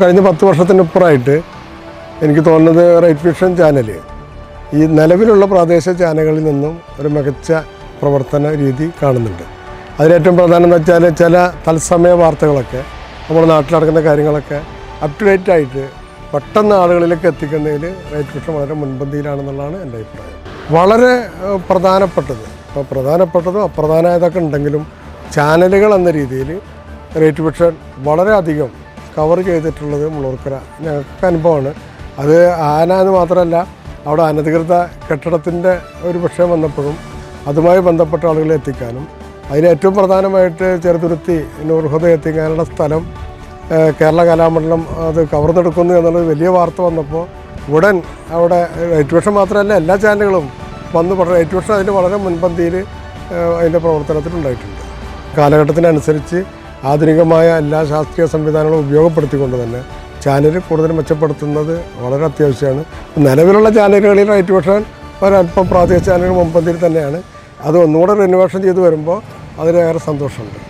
കഴിഞ്ഞ പത്ത് വർഷത്തിനിപ്പുറമായിട്ട് എനിക്ക് തോന്നുന്നത് റൈറ്റ് വിഷൻ ചാനൽ ഈ നിലവിലുള്ള പ്രാദേശിക ചാനലുകളിൽ നിന്നും ഒരു മികച്ച പ്രവർത്തന രീതി കാണുന്നുണ്ട്. അതിലേറ്റവും പ്രധാനം എന്ന് വെച്ചാൽ ചില തത്സമയ വാർത്തകളൊക്കെ നമ്മുടെ നാട്ടിൽ നടക്കുന്ന കാര്യങ്ങളൊക്കെ അപ് ടു ഡേറ്റ് ആയിട്ട് പെട്ടെന്ന് ആളുകളിലേക്ക് എത്തിക്കുന്നതിൽ റൈറ്റ് വിഷൻ വളരെ മുൻപന്തിയിലാണെന്നുള്ളതാണ് എന്റെ അഭിപ്രായം. വളരെ പ്രധാനപ്പെട്ടത്. ഇപ്പോൾ പ്രധാനപ്പെട്ടതും അപ്രധാനമായതൊക്കെ ഉണ്ടെങ്കിലും ചാനലുകൾ എന്ന രീതിയിൽ റേറ്റ് വിഷൻ വളരെയധികം കവർ ചെയ്തിട്ടുള്ളത് മുളൂർക്കര. ഞങ്ങൾക്ക് അനുഭവമാണ്. അത് ആന എന്ന് മാത്രമല്ല അവിടെ അനധികൃത കെട്ടിടത്തിന്റെ ഒരു വിഷയം വന്നപ്പോഴും അതുമായി ബന്ധപ്പെട്ട ആളുകളെ എത്തിക്കാനും അതിന് ഏറ്റവും പ്രധാനമായിട്ട് ചെറുതുരുത്തി നൂർഹൃദയം എത്തിക്കാനുള്ള സ്ഥലം കേരള കലാമണ്ഡലം അത് കവർന്നെടുക്കുന്നു എന്നുള്ളത് വലിയ വാർത്ത വന്നപ്പോൾ ഉടൻ അവിടെ വിഷൻ മാത്രമല്ല എല്ലാ ചാനലുകളും വന്ന്. റൈറ്റ് വിഷൻ അതിന് വളരെ മുൻപന്തിയിൽ അതിന്റെ പ്രവർത്തനത്തിലുണ്ടായിട്ടുണ്ട്. കാലഘട്ടത്തിനനുസരിച്ച് ആധുനികമായ എല്ലാ ശാസ്ത്രീയ സംവിധാനങ്ങളും ഉപയോഗപ്പെടുത്തിക്കൊണ്ട് തന്നെ ചാനൽ കൂടുതൽ മെച്ചപ്പെടുത്തുന്നത് വളരെ അത്യാവശ്യമാണ്. നിലവിലുള്ള ചാനലുകളിൽ റൈറ്റ് വിഷൻ ഒരല്പം പ്രാദേശിക ചാനലുകൾ മുൻപന്തിയിൽ തന്നെയാണ്. അത് ഒന്നുകൂടെ റിനോവേഷൻ ചെയ്ത് വരുമ്പോൾ അതിലേറെ സന്തോഷമുണ്ട്.